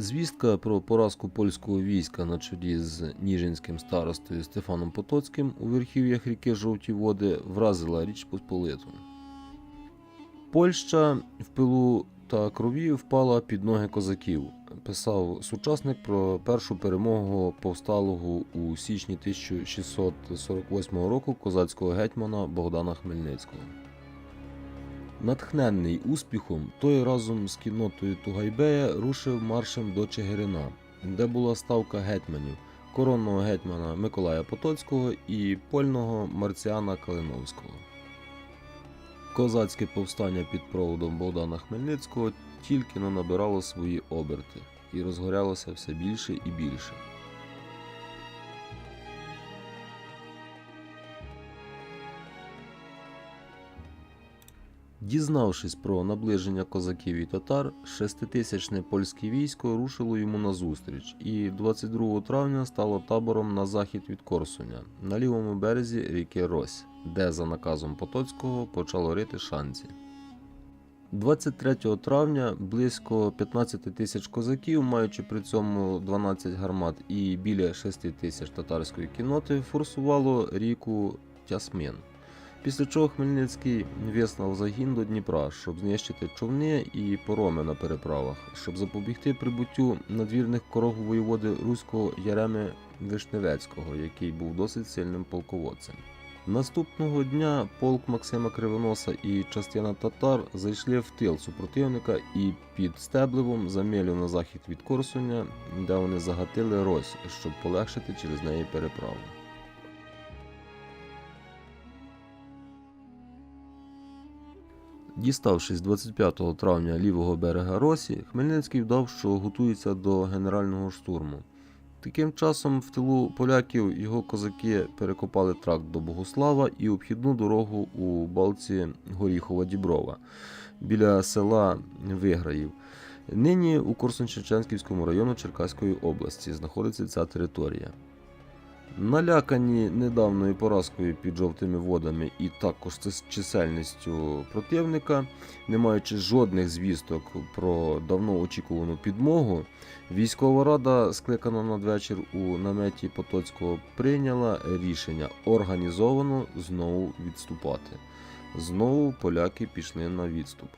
Звістка про поразку польського війська на чолі з ніжинським старостою Стефаном Потоцьким у верхів'ях ріки Жовті Води вразила Річ Посполиту. Польща в пилу та крові впала під ноги козаків, писав сучасник про першу перемогу повсталого у січні 1648 року козацького гетьмана Богдана Хмельницького. Натхненний успіхом, той разом з кіннотою Тугайбея рушив маршем до Чигирина, де була ставка гетьманів, коронного гетьмана Миколая Потоцького і польного Марціана Калиновського. Козацьке повстання під проводом Богдана Хмельницького тільки но набирало свої оберти і розгорялося все більше і більше. Дізнавшись про наближення козаків і татар, шеститисячне польське військо рушило йому назустріч і 22 травня стало табором на захід від Корсуня на лівому березі ріки Рось, де за наказом Потоцького почало рити шанці. 23 травня близько 15 тисяч козаків, маючи при цьому 12 гармат і біля 6 тисяч татарської кінноти, форсувало ріку Тясмин. Після чого Хмельницький вислав загін до Дніпра, щоб знищити човни і пороми на переправах, щоб запобігти прибуттю надвірних корог воєводи руського Яреми Вишневецького, який був досить сильним полководцем. Наступного дня полк Максима Кривоноса і частина татар зайшли в тил супротивника і під Стеблевом за милю на захід від Корсуня, де вони загатили Рось, щоб полегшити через неї переправу. Діставшись 25 травня лівого берега Росі, Хмельницький вдав, що готується до генерального штурму. Таким часом в тилу поляків його козаки перекопали тракт до Богослава і обхідну дорогу у балці Горіхова-Діброва біля села Виграїв. Нині у Корсунь-Шевченківському району Черкаської області знаходиться ця територія. Налякані недавньою поразкою під жовтими водами і також чисельністю противника, не маючи жодних звісток про давно очікувану підмогу, військова рада, скликана надвечір у наметі Потоцького, прийняла рішення організовано знову відступати. Знову поляки пішли на відступ.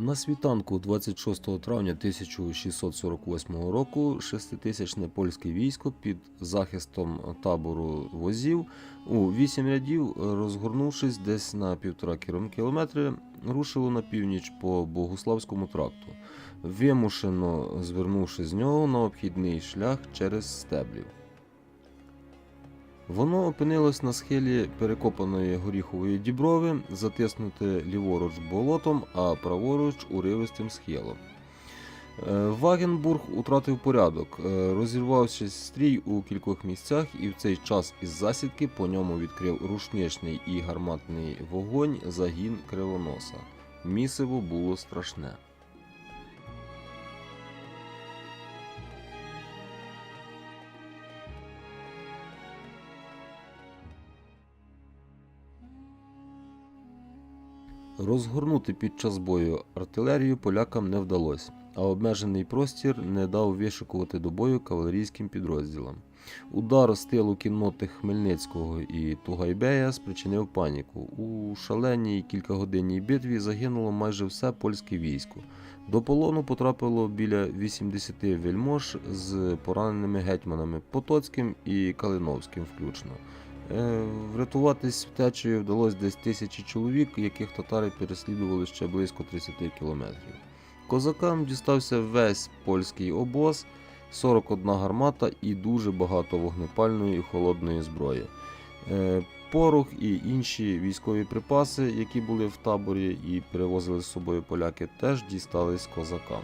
На світанку 26 травня 1648 року шеститисячне польське військо під захистом табору возів у вісім рядів, розгорнувшись десь на півтора кілометри, рушило на північ по Богуславському тракту, вимушено звернувши з нього на обхідний шлях через стеблів. Воно опинилось на схилі перекопаної горіхової діброви, затиснуте ліворуч болотом, а праворуч уривистим схилом. Е, Вагенбург утратив порядок, е, розірвавшись стрій у кількох місцях, і в цей час із засідки по ньому відкрив рушничний і гарматний вогонь загін кривоноса. Місиво було страшне. Розгорнути під час бою артилерію полякам не вдалося, а обмежений простір не дав вишикувати до бою кавалерійським підрозділам. Удар з тилу кінноти Хмельницького і Тугайбея спричинив паніку. У шаленій кількагодинній битві загинуло майже все польське військо. До полону потрапило біля 80 вельмож з пораненими гетьманами Потоцьким і Калиновським включно. Е, Врятуватись втечею вдалося десь тисячі чоловік, яких татари переслідували ще близько 30 кілометрів. Козакам дістався весь польський обоз, 41 гармата і дуже багато вогнепальної і холодної зброї. Е, Порох і інші військові припаси, які були в таборі і перевозили з собою поляки, теж дістались козакам.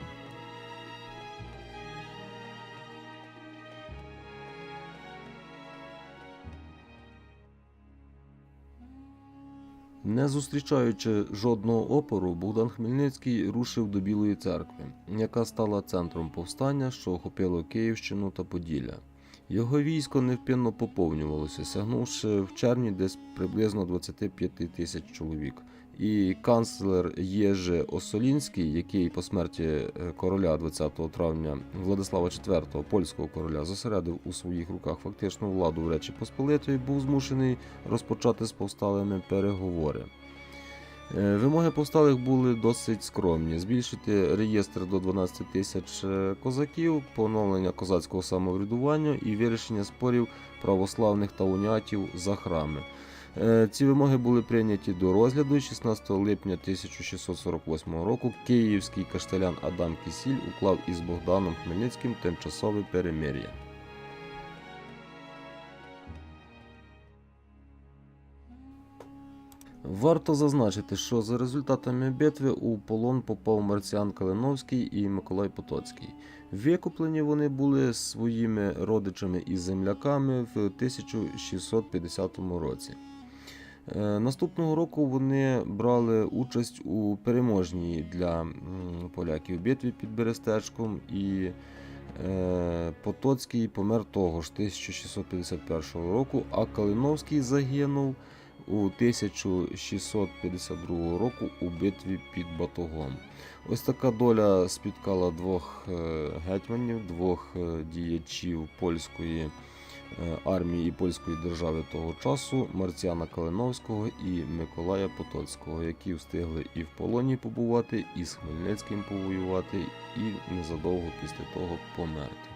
Не зустрічаючи жодного опору, Богдан Хмельницький рушив до Білої церкви, яка стала центром повстання, що охопило Київщину та Поділля. Його військо невпинно поповнювалося, сягнувши в червні десь приблизно 25 тисяч чоловік. І канцлер Єже Осолінський, який по смерті е, короля 20 травня Владислава IV, польського короля, зосередив у своїх руках фактичну владу в Речі Посполитої, був змушений розпочати з повсталими переговори. Е, Вимоги повсталих були досить скромні: збільшити реєстр до 12 тисяч е, козаків, поновлення козацького самоврядування і вирішення спорів православних та унятів за храми. Е, Ці вимоги були прийняті до розгляду 16 липня 1648 року. Київський каштелян Адам Кісіль уклав із Богданом Хмельницьким тимчасове перемир'я. Варто зазначити, що за результатами битви у полон попав Марціан Калиновський і Миколай Потоцький. Викуплені вони були своїми родичами і земляками в 1650 році. Е, Наступного року вони брали участь у переможній для поляків битві під Берестечком і е, Потоцький помер того ж 1651 року, а Калиновський загинув у 1652 року у битві під Батогом. Ось така доля спіткала двох е, гетьманів, двох діячів польської армії і польської держави того часу Марціана Калиновського і Миколая Потоцького, які встигли і в полоні побувати, і з Хмельницьким повоювати, і незадовго після того померти.